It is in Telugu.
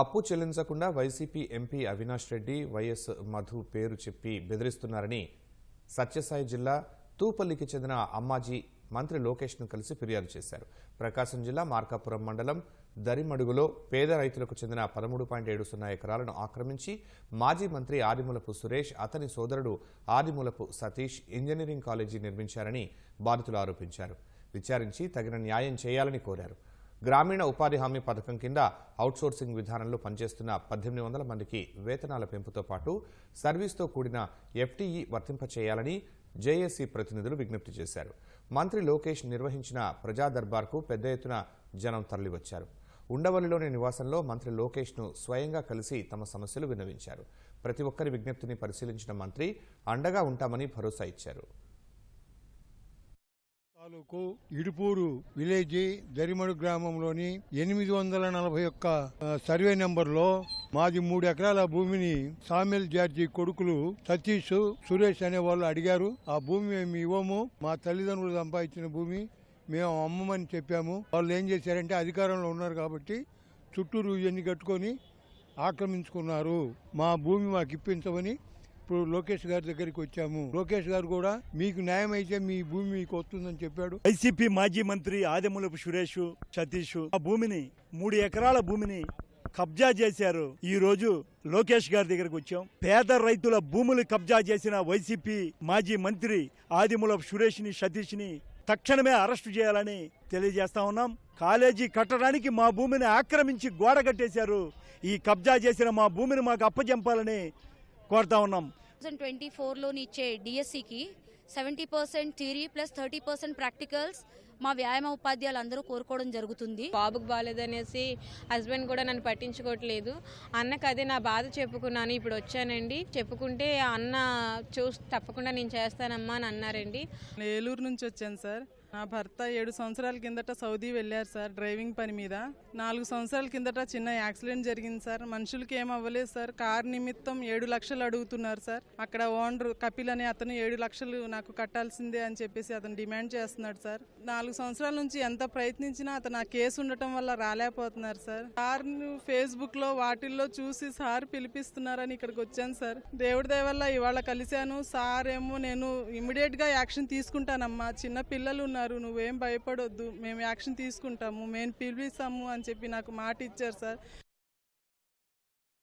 అప్పు చెల్లించకుండా YCP MP Avinash Reddy YS Madhu పేరు చెప్పి బెదిరిస్తున్నారని సత్యసాయి జిల్లా తూపల్లికి చెందిన అమ్మాజీ మంత్రి లోకేష్ను కలిసి ఫిర్యాదు చేశారు. ప్రకాశం జిల్లా మార్కాపురం మండలం దరిమడుగులో పేద రైతులకు చెందిన పదమూడు పాయింట్ ఏడు సున్నా ఎకరాలను ఆక్రమించి మాజీ మంత్రి ఆదిమూలపు సురేష్ అతని సోదరుడు ఆదిమూలపు సతీష్ ఇంజనీరింగ్ కాలేజీ నిర్మించారని బాధితులు ఆరోపించారు. విచారించి తగిన న్యాయం చేయాలని కోరారు. గ్రామీణ ఉపాధి హామీ పథకం కింద అవుట్సోర్సింగ్ విధానంలో పనిచేస్తున్న పద్దెనిమిది వందల మందికి వేతనాల పెంపుతో పాటు సర్వీస్తో కూడిన ఎఫ్టీఈ వర్తింపచేయాలని జేఏసీ ప్రతినిధులు విజ్ఞప్తి చేశారు. మంత్రి లోకేష్ నిర్వహించిన ప్రజా దర్బార్కు పెద్ద ఎత్తున జనం తరలివచ్చారు. ఉండవల్లిలోని నివాసంలో మంత్రి లోకేష్ను స్వయంగా కలిసి తమ సమస్యలు విన్నవించారు. ప్రతి ఒక్కరి విజ్ఞప్తిని పరిశీలించిన మంత్రి అండగా ఉంటామని భరోసా ఇచ్చారు. తాలూకు ఇడుపూరు విలేజ్ దరిమడు గ్రామంలోని ఎనిమిది వందల నలభై ఒక్క సర్వే నెంబర్లో మాది మూడు ఎకరాల భూమిని సామెల్ జార్జి కొడుకులు సతీష్ సురేష్ అనే వాళ్ళు అడిగారు. ఆ భూమి మేము ఇవ్వము మా తల్లిదండ్రులు సంపాదించిన భూమి మేము అమ్మమని చెప్పాము. వాళ్ళు ఏం చేశారంటే అధికారంలో ఉన్నారు కాబట్టి చుట్టూరు ఇవన్నీ కట్టుకొని ఆక్రమించుకున్నారు. మా భూమి మాకు ఇప్పించమని ఇప్పుడు లోకేష్ గారి దగ్గరికి వచ్చాము. లోకేష్ గారు కూడా మీకు న్యాయం అయితే మీ భూమి మీకు వస్తుందని చెప్పాడు. వైసీపీ మాజీ మంత్రి ఆదిమూలపు సురేష్ సతీష్ ఆ భూమిని మూడు ఎకరాల భూమిని కబ్జా చేశారు. ఈ రోజు లోకేష్ గారి దగ్గరకు వచ్చాం. పేద రైతుల భూములు కబ్జా చేసిన వైసీపీ మాజీ మంత్రి ఆదిమూలపు సురేష్ని సతీష్ని తక్షణమే అరెస్టు చేయాలని తెలియజేస్తా ఉన్నాం. కాలేజీ కట్టడానికి మా భూమిని ఆక్రమించి గోడ కట్టేశారు. ఈ కబ్జా చేసిన మా భూమిని మాకు అప్పచెంపాలని కోరుతా ఉన్నాం. థౌజండ్ ట్వంటీ ఫోర్లోని ఇచ్చే డిఎస్సికి seventy percent theory plus thirty percent practicals మా వ్యాయామ ఉపాధ్యాయులు అందరూ కోరుకోవడం జరుగుతుంది. బాబుకు బాగాలేదనేసి హస్బెండ్ కూడా నన్ను పట్టించుకోవట్లేదు. అన్నకు అదే నా బాధ చెప్పుకున్నాను ఇప్పుడు వచ్చానండి. చెప్పుకుంటే అన్న చూసి తప్పకుండా నేను చేస్తానమ్మా అని అన్నారండి. నేను ఏలూరు నుంచి వచ్చాను సార్. నా భర్త ఏడు సంవత్సరాల కిందట సౌదీ వెళ్ళారు సార్ డ్రైవింగ్ పని మీద. నాలుగు సంవత్సరాల కిందట చిన్న యాక్సిడెంట్ జరిగింది సార్. మనుషులకి ఏం అవ్వలేదు సార్. కార్ నిమిత్తం ఏడు లక్షలు అడుగుతున్నారు సార్. అక్కడ ఓనర్ కపిల్ అనే అతను ఏడు లక్షలు నాకు కట్టాల్సిందే అని చెప్పేసి అతను డిమాండ్ చేస్తున్నాడు సార్. నాలుగు సంవత్సరాల నుంచి ఎంత ప్రయత్నించినా అతను ఆ కేసు ఉండటం వల్ల రాలేకపోతున్నారు సార్. సార్ ఫేస్బుక్లో వాటిల్లో చూసి సార్ పిలిపిస్తున్నారని ఇక్కడికి వచ్చాను సార్. దేవుడి దయ వల్ల ఇవాళ కలిశాను. సార్ ఏమో నేను ఇమీడియట్గా యాక్షన్ తీసుకుంటానమ్మా. చిన్న పిల్లలు ఉన్నారు ఉన్నారు నువ్వేం భయపడొద్దు మేము యాక్షన్ తీసుకుంటాము మేము పిలిపిస్తాము అని చెప్పి నాకు మాట ఇచ్చారు సార్.